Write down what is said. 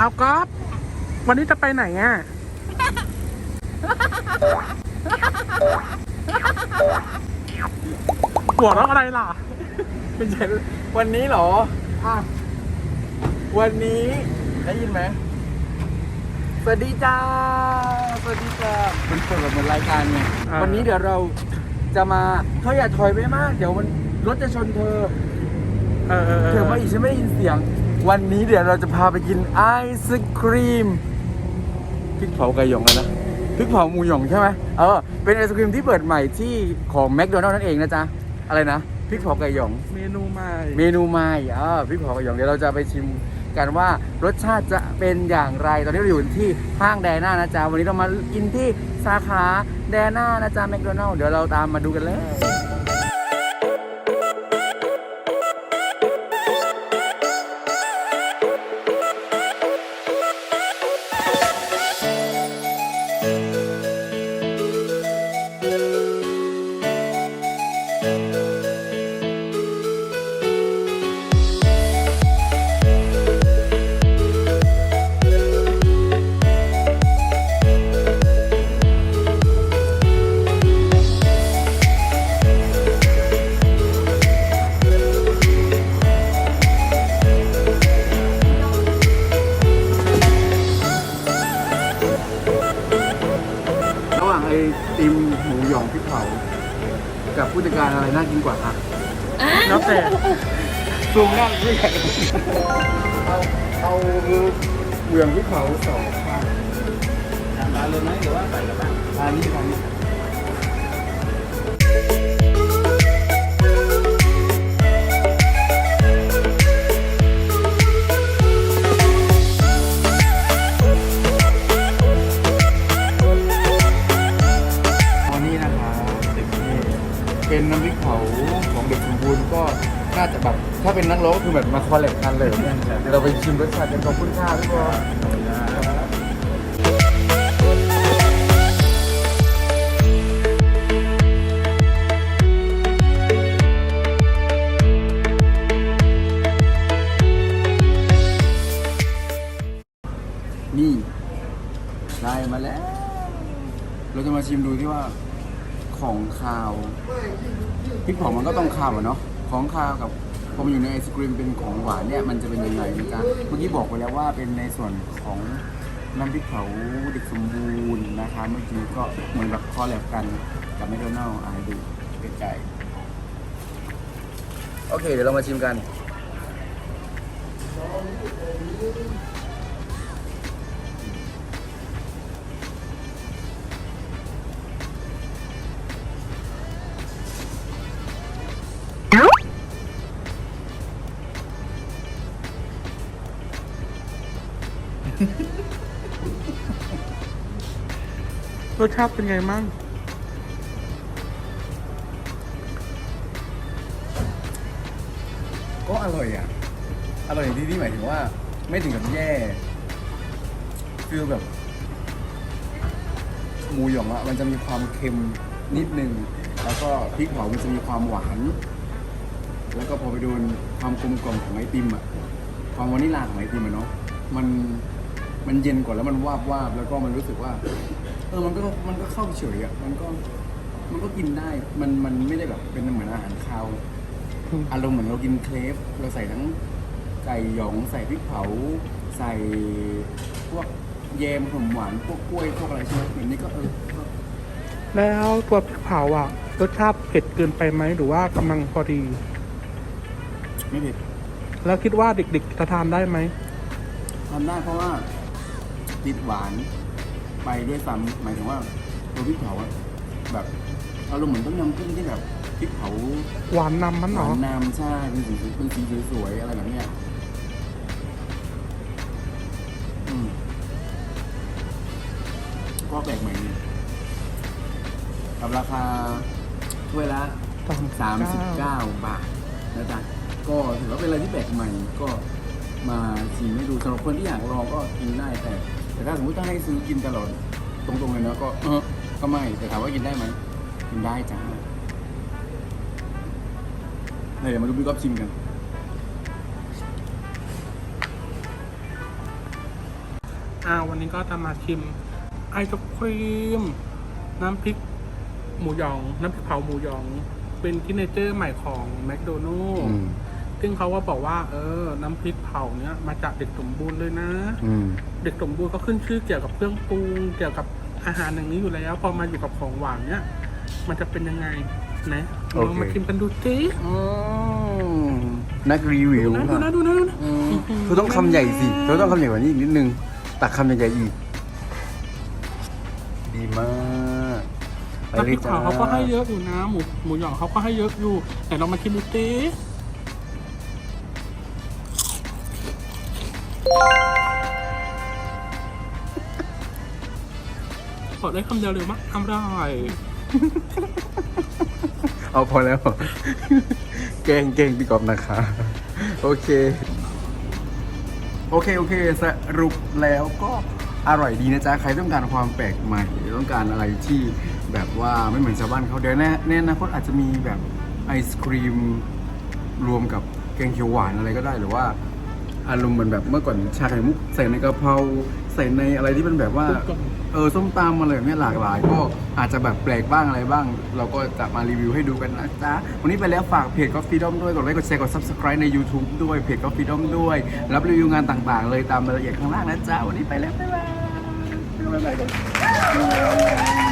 เอาก๊อฟวันนี้จะไปไหนอะ หัวเราะอะไรล่ะไม่ใช่วันนี้เหรอ อะ วันนี้ได้ยินไหม สวัสดีจ้า สวัสดีจ้ามันเปิดเหมือนรายการไง อ่า วันนี้เดี๋ยวเราจะมาเธออย่าถอยไปมาก เดี๋ยวมันรถจะชนเธอ เออเออเธอมาอีกฉันไม่ได้ยินเสียง วันนี้เดี๋ยวเราจะพาไปกินไอศครีมพริกเผาไก่หยองแล้วนะพริกเผาหมูหยองใช่ไหมเออเป็นไอศครีมที่เปิดใหม่ที่ของแมคโดนัลล์นั่นเองนะจ๊ะอะไรนะพริกเผาไก่หยอง เมนูใหม่ เมนูใหม่อ่าพริกเผากระหยองเดี๋ยวเราจะไปชิมกันว่ารสชาติจะเป็นอย่างไร ตอนนี้เราอยู่ที่ห้างแดน่านะจ๊ะวันนี้เรามากินที่สาขาแดน่านะจ๊ะแมคโดนัลล์เดี๋ยวเราตามมาดูกันเลย กับผู้จัดการอะไรน่ากินกว่าครับแล้วแต่ซูมหน้าผู้จัดการเอาเอาหมูหยองพริกเผาสองข้างร้านเลยไหมหรือว่าใส่กับบ้านร้านนี้ร้านนี้วัน เป็นน้ำพริกเผาของเด็กสมบูรณ์ก็น่าจะแบบถ้าเป็นนักร้องก็คือแบบมาคอลเลกกันเลยเนี่ยเราไปชิมรสชาติกันขอบคุณค่ะทุกคนนี่ได้มาแล้ว เราจะมาชิมดูที่ว่า ของคาวพริกเผามันก็ต้องคาวอะเนาะของคาวกับพอมันอยู่ในไอศกรีมเป็นของหวานเนี่ยมันจะเป็นยังไงนะจ๊ะเมื่อกี้บอกไปแล้วว่าเป็นในส่วนของน้ำพริกเผาเด็กสมบูรณ์นะคะเมื่อกี้ก็เหมือนแบบคอแลบกันกับแมคโดนัลล์อาดูใกล้ๆโอเค เดี๋ยวเรามาชิมกัน รสชาติเป็นไงมั่งก็อร่อยอะ อร่อยที่ที่หมายถึงว่า ไม่ถึงกับแย่ฟีลแบบหมูหยองอะมันจะมีความเค็มนิดนึง แล้วก็พริกเผามันจะมีความหวาน แล้วก็พอไปโดนความกลมกล่อมของไอติมอะความวานิลลาของไอติมอะเนาะมัน มันเย็นกว่าแล้วมันวาบวาบแล้วก็มันรู้สึกว่า เออมันก็มันก็เข้าเฉยอะมันก็มันก็กินได้ มันมันไม่ได้แบบเป็นเหมือนอาหารคาวอารมณ์เหมือนเรากินเครปเราใส่ทั้งไก่หยองใส่พริกเผา ใส่พวกแยมขนมหวานพวกกล้วยพวกอะไรใช่ไหมแบบนี้ก็เออก็แล้วตัวพริกเผาอะรสชาติเผ็ดเกินไปไหมหรือว่ากำลังพอดี ไม่เผ็ดแล้วคิดว่าเด็กๆจะทานได้ไหมทำได้เพราะว่า ติดหวานไปด้วยซ้ำหมายถึงว่าตัวพริกเผาอะแบบอารมณ์เหมือนต้มยำกุ้งที่แบบพริกเผาหวานนำมันหเหรวาอนน้ำใช่เป็นสีเป็นสีสวยๆอะไรแบบเนี้ยอืมก็แปลกใหม่ดีกับราคาถ้วยละ สามสิบเก้า39บาทนะจ๊ะก็ถือว่าเป็นอะไรที่แปลกใหม่ก็มาชิมให้ดูสำหรับคนที่อยากลองก็กินได้แต่ แต่ถ้าสมมติต้องให้ซื้อกินตลอดตรงๆเลยนะก็เออก็ไม่แต่ถามว่ากินได้ไหมกินได้จ้าเดี๋ยวมาดูพี่ก๊อฟชิมกันอ่าวันนี้ก็จะมาชิมไอศครีม น้ำพริกหมูหยอง น้ำพริกเผาหมูหยอง เป็นทิเนเจอร์ใหม่ของแมคโดนัลอืม ซึ่งเขาก็บอกว่า เออ น้ำพริกเผาเนี้ยมาจากเด็กสมบูรณ์เลยนะ อืม เด็กสมบูรณ์ก็ขึ้นชื่อเกี่ยวกับเครื่องปรุงเกี่ยวกับอาหารอย่างนี้อยู่แล้ว พอมาอยู่กับของหวานเนี้ยมันจะเป็นยังไงนะลองมาชิมกันดูสิอืมนักรีวิวดูนะดูนะดูนะดูนะอืมเธอต้องคำใหญ่สิเธอต้องคำใหญ่กว่านี้อีกนิดนึง ตักคำใหญ่ๆอีก ดีมากไปน้ำพเลริยกจ้าเผาเขาก็ให้เยอะอยู่นะ หมูหมูหยองเขาก็ให้เยอะอยู่ แต่เรามาชิมดูสิ ขอได้คำเดียวเลยว่าอร่อยเอาพอแล้ว เก่งเก่งพี่กอบนะคะ โอเค โอเค โอเค สรุปแล้วก็อร่อยดีนะจ๊ะ ใครต้องการความแปลกใหม่ ต้องการอะไรที่แบบว่าไม่เหมือนชาวบ้านเขาเดี๋ยวแน่แน่อนาคตอาจจะมีแบบไอศครีมรวมกับแกงเขียวหวานอะไรก็ได้หรือว่า อารมณ์เหมือนแบบเมื่อก่อนชาไข่มุกใส่ในกะเพราใส่ในอะไรที่เป็นแบบว่าส้มตำเออส้มตำอะไรแบบเนี้ยหลากหลาย ก็อาจจะแบบแปลกบ้างอะไรบ้าง เราก็จะมารีวิวให้ดูกันนะจ๊ะ วันนี้ไปแล้วฝากเพจ Coffee Dom ด้วยกดไลค์กดแชร์กด Subscribe ใน YouTube ด้วยเพจ Coffee Dom ด้วย รับรีวิวงานต่างๆ เลยตามรายละเอียดข้างล่างนะจ๊ะ วันนี้ไปแล้วบ๊ายบายบ๊ายบาย